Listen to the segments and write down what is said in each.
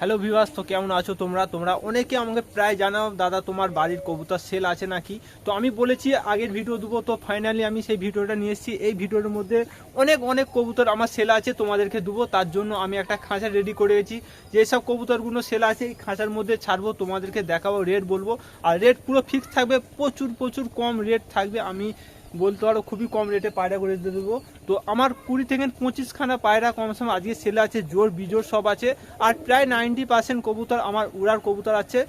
Hello Vivas তো কেমন আছো তোমরা? তোমরা অনেকে আমাকে প্রায় জানাও, দাদা, তোমার বাড়ির কবুতর সেল আছে নাকি? তো আমি বলেছি, আগের ভিডিও দেবো। তো ফাইনালি আমি সেই ভিডিওটা নিয়ে এসেছি। এই ভিডিওর মধ্যে অনেক অনেক কবুতর আমার সেল আছে, তোমাদেরকে দেবো। তার জন্য আমি একটা খাঁচা রেডি করে গেছি যেসব কবুতরগুলো সেল আছে, এই খাঁচার মধ্যে ছাড়বো, তোমাদেরকে দেখাবো রেট বলব। আর রেট পুরো ফিক্স থাকবে, প্রচুর প্রচুর কম রেট থাকবে। আমি বলতে পারো খুবই কম রেটে পায়রা করে দিয়ে দেবো। তো আমার কুড়ি থেকে পঁচিশখানা পায়রা কমসম আজকে সেলে আছে, জোর বিজোর সব আছে। আর প্রায় নাইনটি পার্সেন্ট কবুতর আমার উড়ার কবুতর আছে।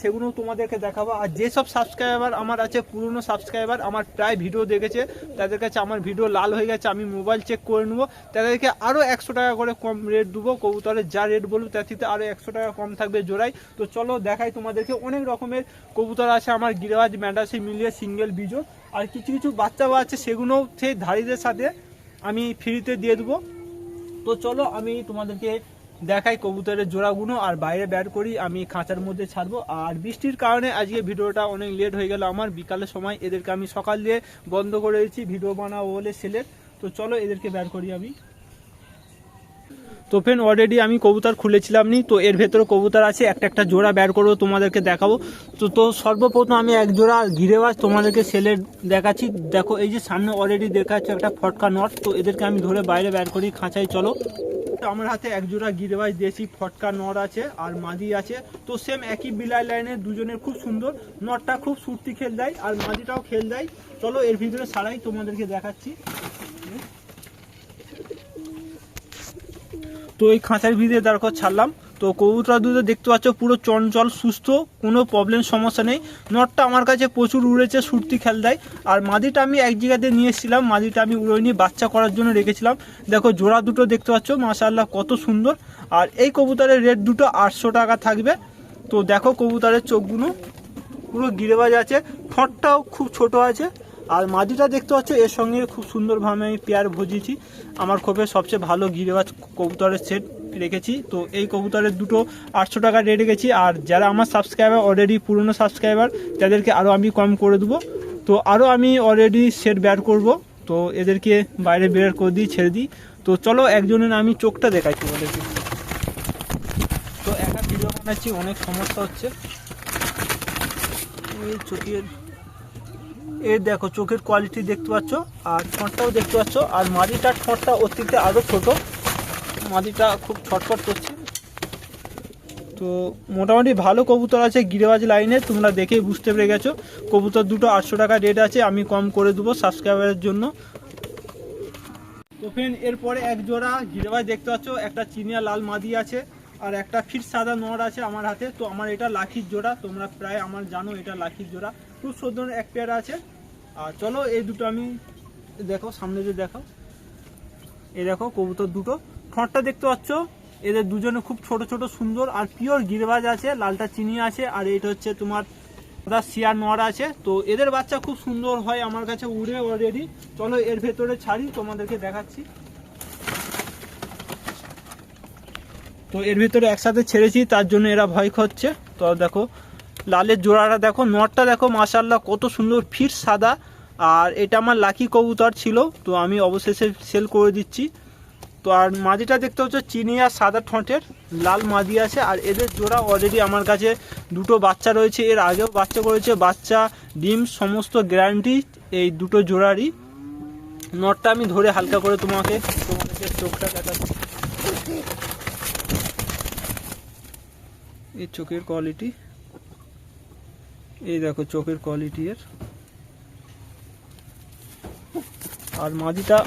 সেগুলো তোমাদেরকে দেখাবো। আর যেসব সাবস্ক্রাইবার আমার আছে, পুরনো সাবস্ক্রাইবার আমার প্রায় ভিডিও দেখেছে, তাদের কাছে আমার ভিডিও লাল হয়ে গেছে, আমি মোবাইল চেক করে নেব। তাদেরকে আরও একশো টাকা করে কম রেট দেবো। কবুতরের যা রেট বলব তার থেকে আরও একশো টাকা কম থাকবে জোড়াই তো চলো দেখাই তোমাদেরকে, অনেক রকমের কবুতর আছে আমার গিরাজ ম্যাডাসি মিলিয়ে, সিঙ্গেল, বিজো। আর কিছু কিছু বাচ্চা আছে সেগুলো সেই ধারীদের সাথে আমি ফ্রিতে দিয়ে দেবো। তো চলো আমি তোমাদেরকে দেখাই কবুতরের জোড়াগুলো, আর বাইরে বের করি, আমি খাঁচার মধ্যে ছাড়বো। আর বৃষ্টির কারণে আজকে ভিডিওটা অনেক লেট হয়ে গেল আমার, বিকালের সময়। এদেরকে আমি সকাল দিয়ে বন্ধ করে দিয়েছি, ভিডিও বানাবো বলে সেলের তো চলো এদেরকে বের করি আমি। তো ফ্রেন্ড অলরেডি আমি কবুতর খুলেছিলাম নি, তো এর ভেতরে কবুতর আছে, একটা একটা জোড়া বের করব, তোমাদেরকে দেখাবো। তো তো সর্বপ্রথম আমি এক জোড়া ঘিরেবাজ তোমাদেরকে সেলে দেখাচ্ছি। দেখো, এই যে সামনে অলরেডি দেখাচ্ছে একটা ফটকা নট, তো এদেরকে আমি ধরে বাইরে বের করি, খাঁচায় চলো। আমার হাতে এক জোড়া দেশি ফটকা নট আছে আর মাদি আছে। তো সেম একই বিলাই লাইনের দুজনের খুব সুন্দর। নটটা খুব সুরতি খেল দেয় আর মাদিটাও খেল দেয়। চলো এর ভিতরে সারাই তোমাদেরকে দেখাচ্ছি। তো এই খাঁচার ভিতরে তারপর ছাড়লাম। তো কবুতরা দুধে দেখতে পাচ্ছ, পুরো চঞ্চল, সুস্থ, কোনো প্রবলেম সমস্যা নেই। নটটা আমার কাছে প্রচুর উড়েছে, সুরতি খেল দেয়। আর মাদিটা আমি এক জায়গাতে নিয়ে এসেছিলাম, মাদিটা আমি উড়ে নিয়ে বাচ্চা করার জন্য রেখেছিলাম। দেখো, জোড়া দুটো দেখতে পাচ্ছ মাশাল্লাহ কত সুন্দর। আর এই কবুতরের রেট দুটো আটশো টাকা থাকবে। তো দেখো কবুতরের চোখগুলো, পুরো গিরেবাজ আছে, ঠোঁটটাও খুব ছোট আছে। আর মাদিটা দেখতে পাচ্ছ, এর সঙ্গে খুব সুন্দরভাবে আমি পেয়ার ভজিয়েছি। আমার খোপে সবচেয়ে ভালো গিরেবাজ কবুতরের সেট রেখেছি। তো এই কবুতরের দুটো আটশো টাকা রেট রেখেছি। আর যারা আমার সাবস্ক্রাইবার অলরেডি পুরনো সাবস্ক্রাইবার তাদেরকে আরও আমি কম করে দেবো। তো আরও আমি অলরেডি সেট বের করব। তো এদেরকে বাইরে বের করে দিই, ছেড়ে দিই। তো চলো একজনের আমি চোখটা দেখাচ্ছি ওদেরকে তো একা ভিডিও বানাচ্ছি, অনেক সমস্যা হচ্ছে। এই চোখের এর দেখো, চোখের কোয়ালিটি দেখতে পাচ্ছ, আর ঠোঁটটাও দেখতে পাচ্ছ। আর মাটিটার ঠোঁটটা থেকে আরও ছোট। মাদিটা খুব ছটফট করছে। তো মোটামুটি ভালো কবুতর আছে গিরেবাজ লাইনে, তোমরা দেখেই বুঝতে পেরে গেছো। কবুতর দুটো আটশো টাকা রেট আছে, আমি কম করে দেবো সাবস্ক্রাইবারের জন্য। তো ফ্রেন্ড এরপরে এক জোড়া গিরেবাজ দেখতে পাচ্ছ, একটা চিনিয়া লাল মাদি আছে, আর একটা ফিট সাদা নড় আছে আমার হাতে। তো আমার এটা লাখির জোড়া, তোমরা প্রায় আমার জানো এটা লাখির জোড়া। খুব সুন্দর এক পেয়ার আছে। আর চলো, এই দুটো আমি দেখো, সামনে যে দেখো, এই দেখো কবুতর দুটো। ঠোঁটটা দেখতে পাচ্ছ? এদের দুজনে খুব ছোট ছোট, সুন্দর আর পিওর গিরবাজ আছে, লালটা চিনি আছে আর এটা হচ্ছে তোমার শিয়ার নোয়ার আছে। তো এদের বাচ্চা খুব সুন্দর হয় আমার কাছে উড়ে অলরেডি চলো এর ভেতরে ছাড়ি, তোমাদেরকে দেখাচ্ছি। তো এর ভেতরে একসাথে ছেড়েছি, তার জন্য এরা ভয় খাচ্ছে। তো দেখো, লালের জোড়াটা দেখো নটটা দেখো মাশাল্লাহ কত সুন্দর ফিট সাদা। আর এটা আমার লাকি কবুতর ছিল, তো আমি অবশেষে সেল করে দিচ্ছি। তো আর মাদিটা দেখতে হচ্ছে চিনি আর সাদা ঠোঁটের, লাল মাদি আছে আর এদের জোড়া অলরেডি আমার কাছে দুটো বাচ্চা রয়েছে। এর আগেও বাচ্চা করেছে, বাচ্চা, ডিম, সমস্ত গ্যারান্টি এই দুটো জোড়ারই। নটটা আমি ধরে হালকা করে তোমাকে তোমাদেরকে চোখটা দেখাচ্ছি। এই চোখের কোয়ালিটি এই দেখো চোখের কোয়ালিটি এর। আর মাদিটা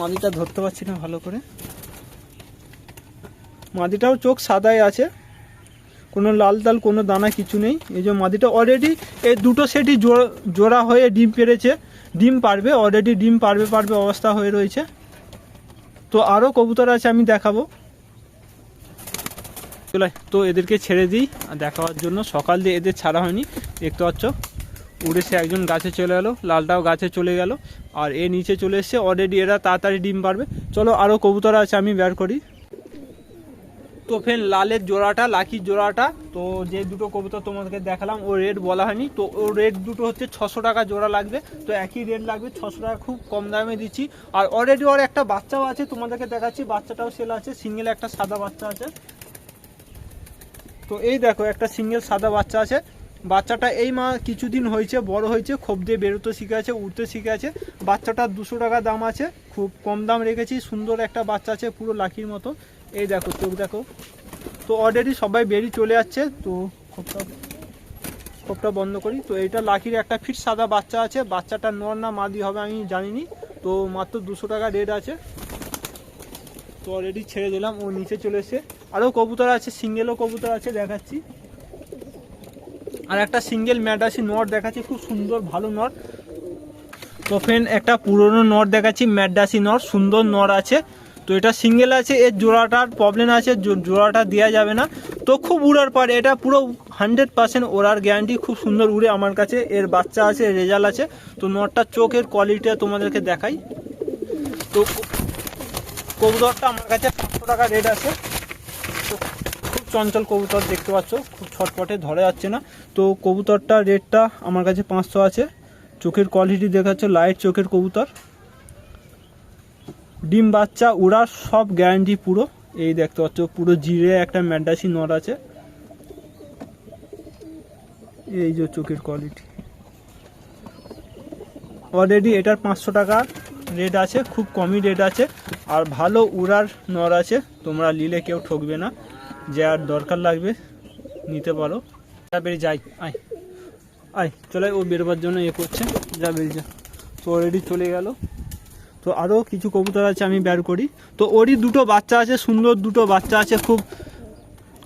মাদিটা ধরতে পারছি না ভালো করে। মাদিটাও চোখ সাদাই আছে। কোনো লাল তাল, কোনো দানা কিছু নেই। এই যে মাদিটা অলরেডি এই দুটো সেটই জোড়া হয়ে ডিম পেরেছে ডিম পারবে অলরেডি ডিম পারবে পারবে অবস্থা হয়ে রয়েছে। তো আরও কবুতর আছে, আমি দেখাবো। চলে তো এদেরকে ছেড়ে দিই দেখাবার জন্য। সকাল দিয়ে এদের ছাড়া হয়নি, দেখতে পাচ্ছ? উড়ে সে একজন গাছে চলে গেলো লালটাও গাছে চলে গেল, আর এ নিচে চলে এসছে। অলরেডি এরা তাড়াতাড়ি ডিম পারবে। চলো আরও কবুতর আছে, আমি বের করি। তো ফের লালের জোড়াটা, লাকির জোড়াটা। তো যে দুটো কবুতর তোমাদেরকে দেখালাম, ও রেট বলা হয়নি। তো ও রেট দুটো হচ্ছে ছশো টাকা জোড়া লাগবে। তো একই রেট লাগবে, ছশো টাকা খুব কম দামে দিচ্ছি। আর অলরেডি ওর একটা বাচ্চাও আছে, তোমাদেরকে দেখাচ্ছি। বাচ্চাটাও সেল আছে সিঙ্গেল একটা সাদা বাচ্চা আছে। তো এই দেখো, একটা সিঙ্গেল সাদা বাচ্চা আছে। বাচ্চাটা এই মা কিছুদিন হয়েছে, বড় হয়েছে, খোপ দিয়ে বেরোতে শিখে আছে উঠতে শিখে আছে বাচ্চাটার দুশো টাকা দাম আছে, খুব কম দাম রেখেছি, সুন্দর একটা বাচ্চা আছে, পুরো লাখির মতো। এই দেখো, চোখ দেখো। তো অলরেডি সবাই বেরিয়ে চলে যাচ্ছে, তো খোপটা খোপটা বন্ধ করি। তো এটা লাকির একটা ফিট সাদা বাচ্চা আছে বাচ্চাটা নর না মাদি হবে আমি জানিনি। তো মাত্র দুশো টাকা রেট আছে। তো অলরেডি ছেড়ে দিলাম, ও নিচে চলে এসে আরও কবুতর আছে সিঙ্গেলও কবুতর আছে, দেখাচ্ছি। আর একটা সিঙ্গেল ম্যাডাসি নট দেখাচ্ছি, খুব সুন্দর, ভালো নট। তো ফ্রেন্ড একটা পুরনো নট দেখাচ্ছি ম্যাডাসি নট, সুন্দর নট আছে। তো এটা সিঙ্গেল আছে, এর জোড়াটার প্রবলেম আছে জোড়াটা দেওয়া যাবে না। তো খুব উড়ার পারে, এটা পুরো হান্ড্রেড পার্সেন্ট ওড়ার গ্যারান্টি খুব সুন্দর উড়ে আমার কাছে। এর বাচ্চা আছে রেজাল্ট আছে। তো নটটার চোখের কোয়ালিটিটা তোমাদেরকে দেখাই। তো কবুতরটা আমার কাছে পাঁচশো টাকা রেট আছে। চঞ্চল কবুতর দেখতে পাচ্ছ, খুব ছটপটে ধরে যাচ্ছে না। তো কবুতরটা রেটটা আমার কাছে পাঁচশো আছে। চোখের কোয়ালিটি দেখাচ্ছ লাইট চোখের কবুতর। ডিম বাচ্চা উড়ার সব গ্যারান্টি পুরো। এই দেখতে পাচ্ছ, পুরো জিরে একটা ম্যান্ডাসি নর আছে। এই যে চোখের কোয়ালিটি অলরেডি এটার পাঁচশো টাকা রেট আছে, খুব কমই রেট আছে। আর ভালো উড়ার নর আছে, তোমরা নিলে কেউ ঠকবে না। যে আর দরকার লাগবে, নিতে পারো। যা বেরিয়ে যাই আয়। আয়, চলে ও বেরোবার জন্য এ করছে, যা বেরিয়ে যা তো অলরেডি চলে গেল। তো আরও কিছু কবুতর আছে আমি বের করি। তো ওরই দুটো বাচ্চা আছে, সুন্দর দুটো বাচ্চা আছে, খুব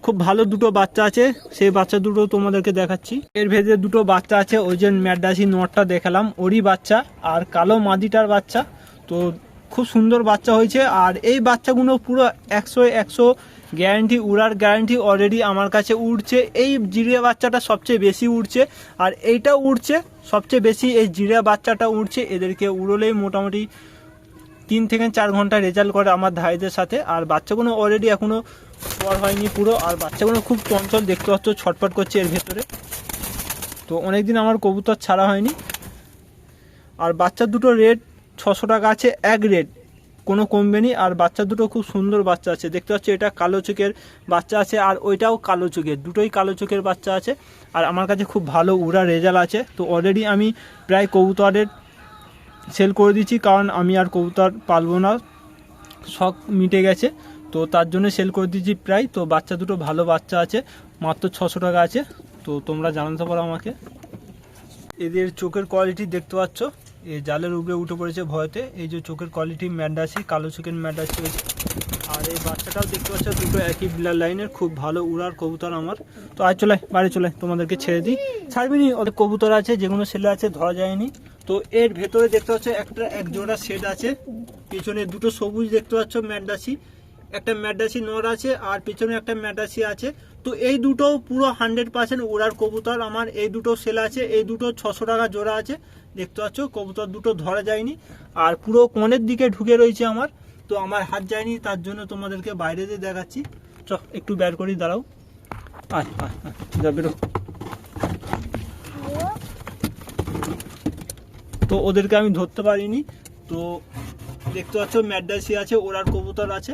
খুব ভালো দুটো বাচ্চা আছে। সেই বাচ্চা দুটো তোমাদেরকে দেখাচ্ছি। এর ভেতরে দুটো বাচ্চা আছে, ওই যে ম্যাডাসি নটটা দেখালাম। ওরই বাচ্চা আর কালো মাদিটার বাচ্চা। তো খুব সুন্দর বাচ্চা হয়েছে। আর এই বাচ্চাগুলো পুরো একশো একশো গ্যারান্টি উড়ার গ্যারান্টি অলরেডি আমার কাছে উড়ছে। এই জিরিয়া বাচ্চাটা সবচেয়ে বেশি উড়ছে। আর এইটা উড়ছে, সবচেয়ে বেশি এই জিরিয়া বাচ্চাটা উড়ছে। এদেরকে উড়লেই মোটামুটি তিন থেকে চার ঘণ্টা রেজাল্ট করে আমার ধাইদের সাথে। আর বাচ্চাগুলো অলরেডি এখনও বড় হয়নি পুরো। আর বাচ্চাগুলো খুব চঞ্চল, দেখতে পাচ্ছ ছটফট করছে এর ভেতরে। তো অনেকদিন আমার কবুতর ছাড়া হয়নি। আর বাচ্চা দুটো রেট ছশো টাকা আছে, এক রেট কোনো কমবে আর বাচ্চা দুটো খুব সুন্দর বাচ্চা আছে। দেখতে পাচ্ছ, এটা কালো চোখের বাচ্চা আছে, আর ওইটাও কালো চোখের, দুটোই কালো চোখের বাচ্চা আছে। আর আমার কাছে খুব ভালো উড়া রেজাল্ট আছে। তো অলরেডি আমি প্রায় কবুতরের সেল করে দিচ্ছি কারণ আমি আর কবুতর পালবো না। শখ মিটে গেছে, তো তার জন্য সেল করে দিচ্ছি প্রায়। তো বাচ্চা দুটো ভালো বাচ্চা আছে, মাত্র ছশো টাকা আছে। তো তোমরা জানাতে পারো আমাকে। এদের চোখের কোয়ালিটি দেখতে পাচ্ছ। এই জালের উপরে উঠে পড়েছে ভয়তে। এই যে চোখের কোয়ালিটি ম্যান্ডাসি কালো চোখের ম্যান্ডাসি হয়েছে আর এই বাচ্চাটাও দেখতে পাচ্ছ, দুটো একই বিলার লাইনের খুব ভালো উড়ার কবুতর আমার। তো আজ চলে, বাড়ি চলে, তোমাদেরকে ছেড়ে দিই। ছাড়বিনি ওদের কবুতর আছে যেগুলো ছেলে আছে, ধরা যায়নি। তো এর ভেতরে দেখতে পাচ্ছ, একটা এক জোড়া সেট আছে। পিছনে দুটো সবুজ দেখতে পাচ্ছ ম্যান্ডাসি একটা ম্যাডাসি নর আছে, আর পিছনে একটা ম্যাডাসি আছে। তো এই দুটো পুরো হান্ড্রেড পার্সেন্ট ওড়ার কবুতর আমার, এই দুটো সেল আছে, এই দুটো ছশো টাকা জোড়া আছে। দেখতে পাচ্ছ, কবুতর দুটো ধরা যায়নি। আর পুরো কোণের দিকে ঢুকে রয়েছে আমার, তো আমার হাত যায়নি, তার জন্য তোমাদেরকে বাইরে দিয়ে দেখাচ্ছি। চ, একটু বের করি, দাঁড়াও। আচ্ছা বেরো তো ওদেরকে আমি ধরতে পারিনি। তো দেখতে পাচ্ছ, ম্যাডাসি আছে ওরার কবুতর আছে।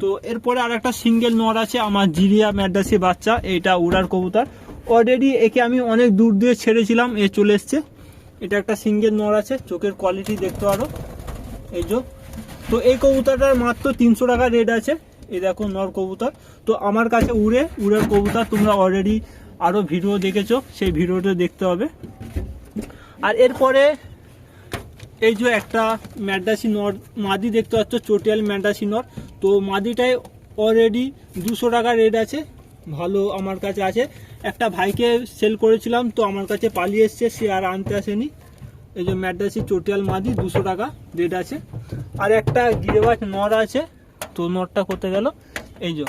তো এরপরে আর একটা সিঙ্গেল নর আছে, আমার জিরিয়া ম্যাডাসি বাচ্চা এটা উড়ার কবুতর। অলরেডি একে আমি অনেক দূর দিয়ে ছেড়েছিলাম, এ চলে এসছে। এটা একটা সিঙ্গেল নর আছে, চোখের কোয়ালিটি দেখতে পারো। এই যে। তো এই কবুতরটার মাত্র তিনশো টাকা রেট আছে এ দেখো নর কবুতর। তো আমার কাছে উড়ে, উড়ের কবুতর, তোমরা অলরেডি আরও ভিডিও দেখেছ, সেই ভিডিওটা দেখতে হবে। আর এরপরে এই যে একটা ম্যাডাসি নর মাদি দেখতে পাচ্ছ, চটিয়াল ম্যাডাসি নর তো মাদিটায় অলরেডি দুশো টাকা রেট আছে, ভালো আমার কাছে আছে। একটা ভাইকে সেল করেছিলাম, তো আমার কাছে পালিয়ে এসছে, সে আর আনতে আসেনি। এই যে ম্যাডাসি চটিয়াল মাদি, দুশো টাকা রেট আছে। আর একটা গিরেবাজ নর আছে, তো নরটা করতে গেল? এই যে।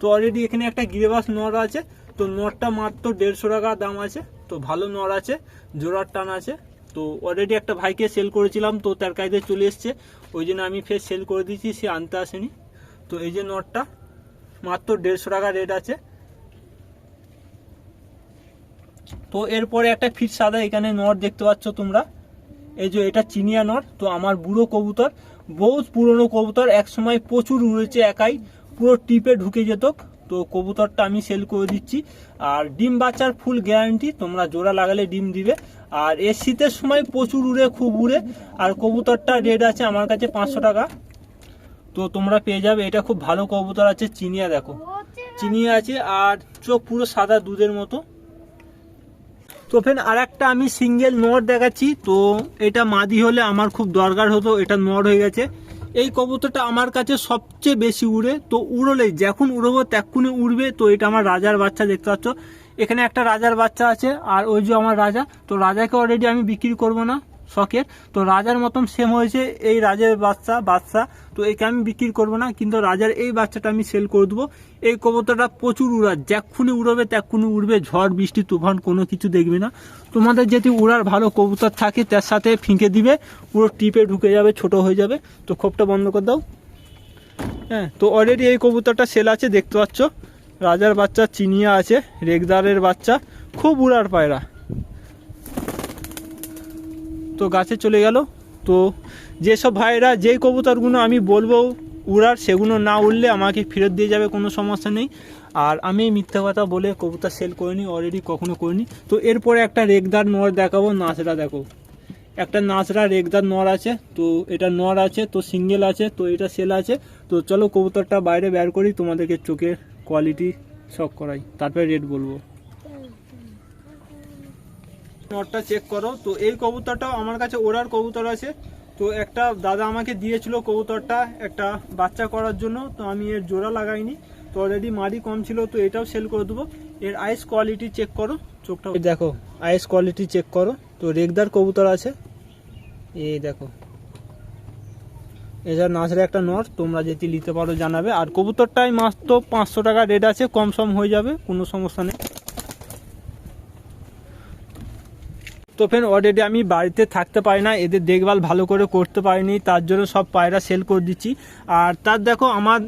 তো অলরেডি এখানে একটা গিরেবাস নর আছে, তো নরটা মাত্র দেড়শো টাকা দাম আছে। তো ভালো নর আছে, জোড়ার টান আছে। তো অলরেডি একটা ভাইকে সেল করেছিলাম, তো তার কাছে চলে এসছে। ওই জন্য আমি ফের সেল করে দিয়েছি, সে আনতে আসেনি। তো এই যে নটটা, মাত্র দেড়শো টাকা রেট আছে। তো এরপরে একটা ফিট সাদা এখানে নট দেখতে পাচ্ছ তোমরা। এই যে এটা চিনিয়া নট, তো আমার বুড়ো কবুতর, বহুত পুরনো কবুতর এক সময় প্রচুর উড়েছে একাই, পুরো টিপে ঢুকে যেত। তো কবুতরটা আমি সেল করে দিচ্ছি। আর ডিম বাচ্চার ফুল গ্যারান্টি তোমরা জোড়া লাগালে ডিম দিবে। আর এর শীতের সময় প্রচুর উড়ে, খুব উড়ে। আর কবুতরটা রেট আছে আমার কাছে পাঁচশো টাকা। তো তোমরা পেয়ে যাবে। এটা খুব ভালো কবুতর আছে, চিনিয়া দেখো। চিনিয়া আছে আর চোখ পুরো সাদা দুধের মতো। তো ফ্রেন্ড আর একটা আমি সিঙ্গেল নট দেখাচ্ছি। তো এটা মাদি হলে আমার খুব দরকার হতো। এটা নট হয়ে গেছে। এই কবুতরটা আমার কাছে সবচেয়ে বেশি উড়ে, তো উড়লে যখন উড়বো তখনই উড়বে, তো এটা আমার রাজার বাচ্চা দেখতে পাচ্ছ। এখানে একটা রাজার বাচ্চা আছে, আর ওই যে আমার রাজা, তো রাজাকে অলরেডি আমি বিক্রি করব না। শখের। তো রাজার মতন সেম হয়েছে এই রাজার বাচ্চা বাচ্চা। তো একে আমি বিক্রি করব না, কিন্তু রাজার এই বাচ্চাটা আমি সেল করে দেবো। এই কবুতরটা প্রচুর উড়ার যখনই উড়বে তখনই উড়বে, ঝড়, বৃষ্টি, তুফান, কোনো কিছু দেখবে না। তোমাদের যদি উড়ার ভালো কবুতর থাকে, তার সাথে ফিঁকে দিবে, পুরো টিপে ঢুকে যাবে, ছোট হয়ে যাবে। তো খোপটা বন্ধ করে দাও। হ্যাঁ তো অলরেডি এই কবুতরটা সেল আছে, দেখতে পাচ্ছ। রাজার বাচ্চা, চিনিয়া আছে, রেগদারের বাচ্চা, খুব উড়ার পায়রা। তো গাছে চলে গেল। তো যেসব ভাইরা যেই কবুতরগুলো আমি বলব উড়ার, সেগুলো না উড়লে আমাকে ফেরত দিয়ে যাবে, কোনো সমস্যা নেই। আর আমি মিথ্যা কথা বলে কবুতর সেল করিনি অলরেডি কখনো করিনি। তো এরপরে একটা রেগদার নর দেখাবো নাচরা দেখো। একটা নাচরা রেগদার নর আছে, তো এটা নর আছে, তো সিঙ্গেল আছে, তো এটা সেল আছে। তো চলো কবুতরটা বাইরে বের করি, তোমাদেরকে চোখের কোয়ালিটি সব করাই। তারপরে রেট বলব। নটটা চেক করো। তো এই কবুতরটাও আমার কাছে ওড়ার কবুতর আছে। তো একটা দাদা আমাকে দিয়েছিল কবুতরটা একটা বাচ্চা করার জন্য, তো আমি এর জোড়া লাগাইনি। তো অলরেডি মারি কম ছিল, তো এটাও সেল করে দেবো। এর আইস কোয়ালিটি চেক করো চোখটা দেখো আইস কোয়ালিটি চেক করো। তো রেগদার কবুতর আছে। এই দেখো। এটা নাচরে একটা নর তোমরা যদি নিতে পারো জানাবে। আর কবুতরটাই মাত্র পাঁচশো টাকা রেট আছে, কম সম হয়ে যাবে, কোনো সমস্যা নেই। তো ফ্রেন্ড অলরেডি আমি বাড়িতে থাকতে পারি না, এদের দেখভাল ভালো করে করতে পারিনি, তার জন্য সব পায়রা সেল করে দিচ্ছি। আর তার দেখো, আমার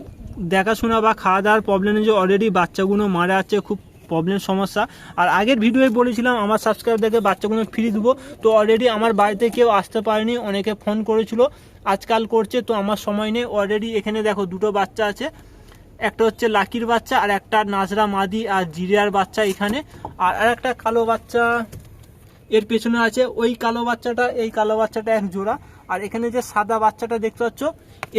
দেখাশোনা বা খাওয়া দাওয়ার প্রবলেমে যে অলরেডি বাচ্চাগুলো মারা যাচ্ছে, খুব প্রবলেম সমস্যা। আর আগের ভিডিওয়ে বলেছিলাম, আমার সাবস্ক্রাইব দেখে বাচ্চাগুলো ফ্রি দেবো। তো অলরেডি আমার বাড়িতে কেউ আসতে পারেনি, অনেকে ফোন করেছিল, আজকাল করছে, তো আমার সময় নেই। অলরেডি এখানে দেখো, দুটো বাচ্চা আছে। একটা হচ্ছে লাকির বাচ্চা, আর একটা নাজরা মাদি আর জিরিয়ার বাচ্চা এখানে। আর একটা কালো বাচ্চা এর পেছনে আছে ওই কালো বাচ্চাটা, এই কালো বাচ্চাটা এক জোড়া। আর এখানে যে সাদা বাচ্চাটা দেখতে পাচ্ছ,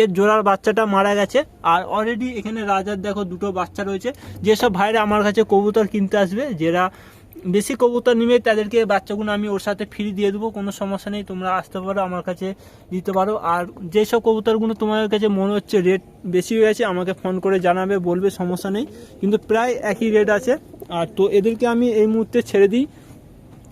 এর জোড়ার বাচ্চাটা মারা গেছে। আর অলরেডি এখানে রাজার দেখো দুটো বাচ্চা রয়েছে। যেসব ভাইরা আমার কাছে কবুতর কিনতে আসবে, যারা বেশি কবুতর নিবে, তাদেরকে বাচ্চাগুলো আমি ওর সাথে ফ্রি দিয়ে দেবো, কোনো সমস্যা নেই, তোমরা আসতে পারো, আমার কাছে দিতে পারো। আর যেসব কবুতরগুলো তোমাদের কাছে মনে হচ্ছে রেট বেশি হয়ে গেছে, আমাকে ফোন করে জানাবে, বলবে, সমস্যা নেই। কিন্তু প্রায় একই রেট আছে। আর তো এদেরকে আমি এই মুহূর্তে ছেড়ে দিই।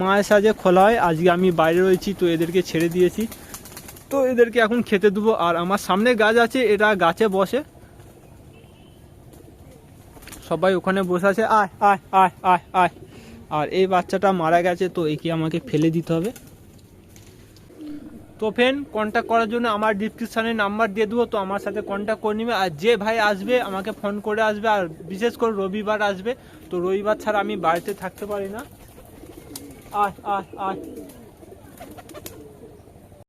মায়ের সাজে খোলা হয়। আজকে আমি বাইরে রয়েছি, তো এদেরকে ছেড়ে দিয়েছি। তো এদেরকে এখন খেতে দেবো। আর আমার সামনে গাছ আছে, এটা গাছে বসে। সবাই ওখানে বসে আছে। আয় আয় আয় আয় আয়। আর এই বাচ্চাটা মারা গেছে, তো একে আমাকে ফেলে দিতে হবে। তো ফ্রেন্ড কন্ট্যাক্ট করার জন্য আমার ডিসক্রিপশানে নাম্বার দিয়ে দেবো। তো আমার সাথে কন্ট্যাক্ট করে নেবে। আর যে ভাই আসবে, আমাকে ফোন করে আসবে। আর বিশেষ করে রবিবার আসবে। তো রবিবার ছাড়া আমি বাড়িতে থাকতে পারি না। আয় আয় আয়।